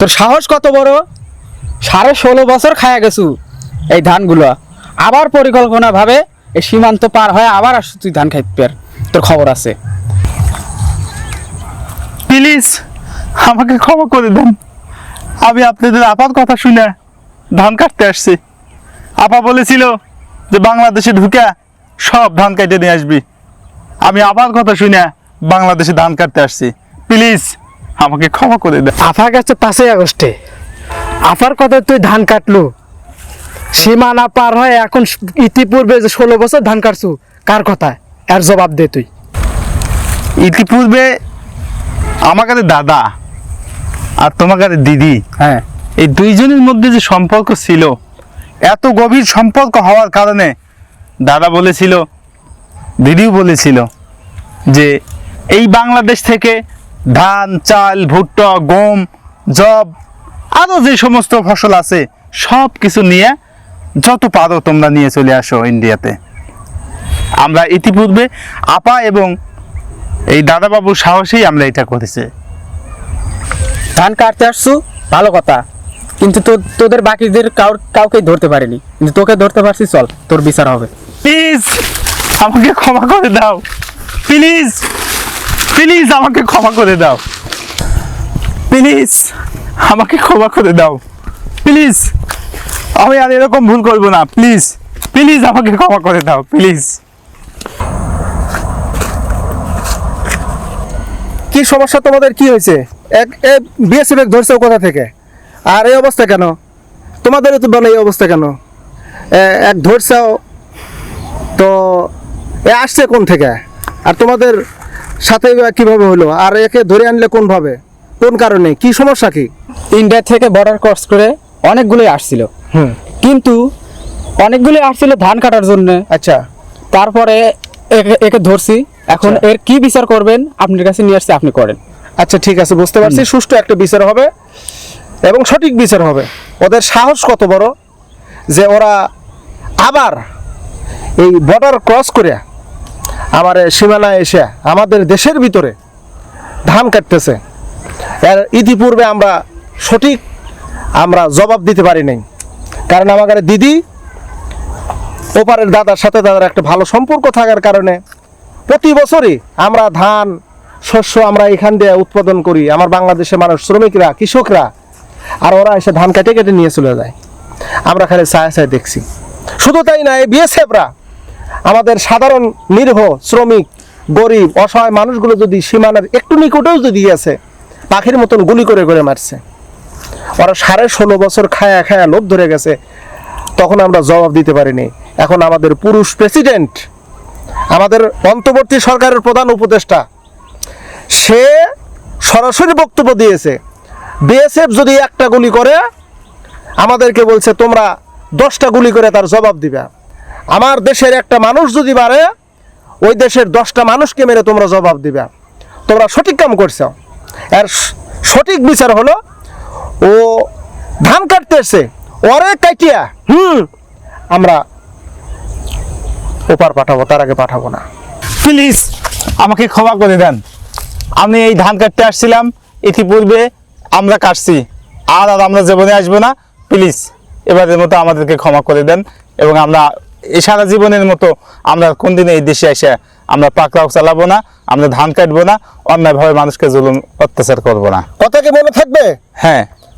তোর সাহস কত বড়? সাড়ে ষোলো বছর খায়া গেছু এই ধানগুলো। আবার পরিকল্পনা ভাবে এই সীমান্ত পার হয়ে আবার আসছু তুই ধান খাইতে তোর খবর আছে। প্লিজ, আমাকে ক্ষমা করে দেন। আমি আপনাদের আপার কথা শুনে ধান কাটতে আসছি। আপা বলেছিল যে বাংলাদেশে ঢুকে সব ধান কেটে নিয়ে আসবি। আমি আপার কথা শুনে বাংলাদেশে ধান কাটতে আসছি। প্লিজ। আমাকে ক্ষমা করে দেন আফার কাছে পাঁচই আগস্টে। আফার কথা তুই ধান কাটলু। সীমানা পার হয় এখন ইতিপূর্বে যে ষোলো বছর ধান কাটছু কার কথা এর জবাব দে তুই। ইতিপূর্বে আমার কাছে দাদা আর তোমার কাছে দিদি। হ্যাঁ। এই দুইজনের মধ্যে যে সম্পর্ক ছিল এত গভীর সম্পর্ক হওয়ার কারণে দাদা বলেছিল দিদিও বলেছিল যে এই বাংলাদেশ থেকে ধান চাল ভুট্টা গম জব আরও যে সমস্ত ফসল আছে সব কিছু নিয়ে যত পারো তোমরা নিয়ে চলে আসো ইন্ডিয়াতে। আমরা ইতিপূর্বে আপা এবং এই দাদাবাবুর সাহসেই আমরা এটা করেছি। ধান কাটতে আসছু? ভালো কথা। কিন্তু তো তোদের বাকিদের কাউ কাউকে ধরতে পারিনি। কিন্তু তোকে ধরতে পারছি চল তোর বিচার হবে। প্লিজ আমাকে ক্ষমা করে দাও। প্লিজ প্লিজ আমাকে ক্ষমা করে দাও। প্লিজ আমাকে ক্ষমা করে দাও। প্লিজ আমি আর এরকম ভুল করব না। প্লিজ প্লিজ আমাকে ক্ষমা করে দাও। প্লিজ কি সমস্যা তোমাদের? কি হয়েছে? এক এ বিএসএফ ধরছে কোথা থেকে? আর এই অবস্থা কেন? তোমাদেরও তো বলে এই অবস্থা কেন? এক ধরছাও তো এ আসছে কোন থেকে? আর তোমাদের সাথে কীভাবে হলো? আর একে ধরে আনলে কোনভাবে কোন কারণে? কি সমস্যা কি? ইন্ডিয়া থেকে বর্ডার ক্রস করে অনেকগুলোই আসছিল। কিন্তু অনেকগুলোই আসছিল ধান কাটার জন্য। আচ্ছা। তারপরে একে- একে ধরছি। এখন আচ্ছা। এর কি বিচার করবেন আপনার কাছে নিয়ে আসছি আপনি করেন। আচ্ছা ঠিক আছে বুঝতে পারছি। সুষ্ঠু একটা বিচার হবে এবং সঠিক বিচার হবে। ওদের সাহস কত বড়? যে ওরা আবার এই বর্ডার ক্রস করে আমার সীমানায় এসে আমাদের দেশের ভিতরে ধান কাটতেছে। এর ইতিপূর্বে আমরা সঠিক আমরা জবাব দিতে পারি নাই। কারণ আমাদের দিদি ওপারের দাদার সাথে দাদার একটা ভালো সম্পর্ক থাকার কারণে প্রতি বছরই আমরা ধান, শস্য আমরা এখান দিয়ে উৎপাদন করি। আমার বাংলাদেশের মানুষ শ্রমিকরা, কৃষকরা, আর ওরা এসে ধান কেটে কেটে নিয়ে চলে যায়। আমরা খালি ছায়া ছায়া দেখছি। শুধু তাই না এই বিএসএফরা আমাদের সাধারণ নির্ভ শ্রমিক, গরিব, অসহায় মানুষগুলো যদি সীমানার একটু নিকটেও যদি আছে, পাখির মতন গুলি করে করে মারছে। ওরা সাড়ে ষোলো বছর খায়া খায়া লোভ ধরে গেছে, তখন আমরা জবাব দিতে পারিনি। এখন আমাদের পুরুষ প্রেসিডেন্ট, আমাদের অন্তর্বর্তী সরকারের প্রধান উপদেষ্টা, সে সরাসরি বক্তব্য দিয়েছে, বিএসএফ যদি একটা গুলি করে, আমাদেরকে বলছে তোমরা দশটা গুলি করে তার জবাব দিবে। আমার দেশের একটা মানুষ যদি বাড়ে ওই দেশের দশটা মানুষকে মেরে তোমরা জবাব দিবে। তোমরা সঠিক কাম করছ। স- সঠিক বিচার হলো, ও ধান কাটতে এসছে, ওরে কাটিয়া হুম, আমরা ওপার পাঠাবো, তার আগে পাঠাবো না। প্লিজ, আমাকে ক্ষমা করে দেন। আমি এই ধান কাটতে আসছিলাম, ইতিপূর্বে আমরা কাটছি। আর আর আমরা জীবনে আসব না। প্লিজ, এবারের মতো আমাদেরকে ক্ষমা করে দেন এবং আমরা এই সারা জীবনের মতো আমরা কোনদিন এই দেশে এসে আমরা পাকড়াও চালাবো না আমরা ধান কাটবো না অন্যায়ভাবে মানুষকে জুলুম অত্যাচার করব না। কথা কি মনে থাকবে? হ্যাঁ।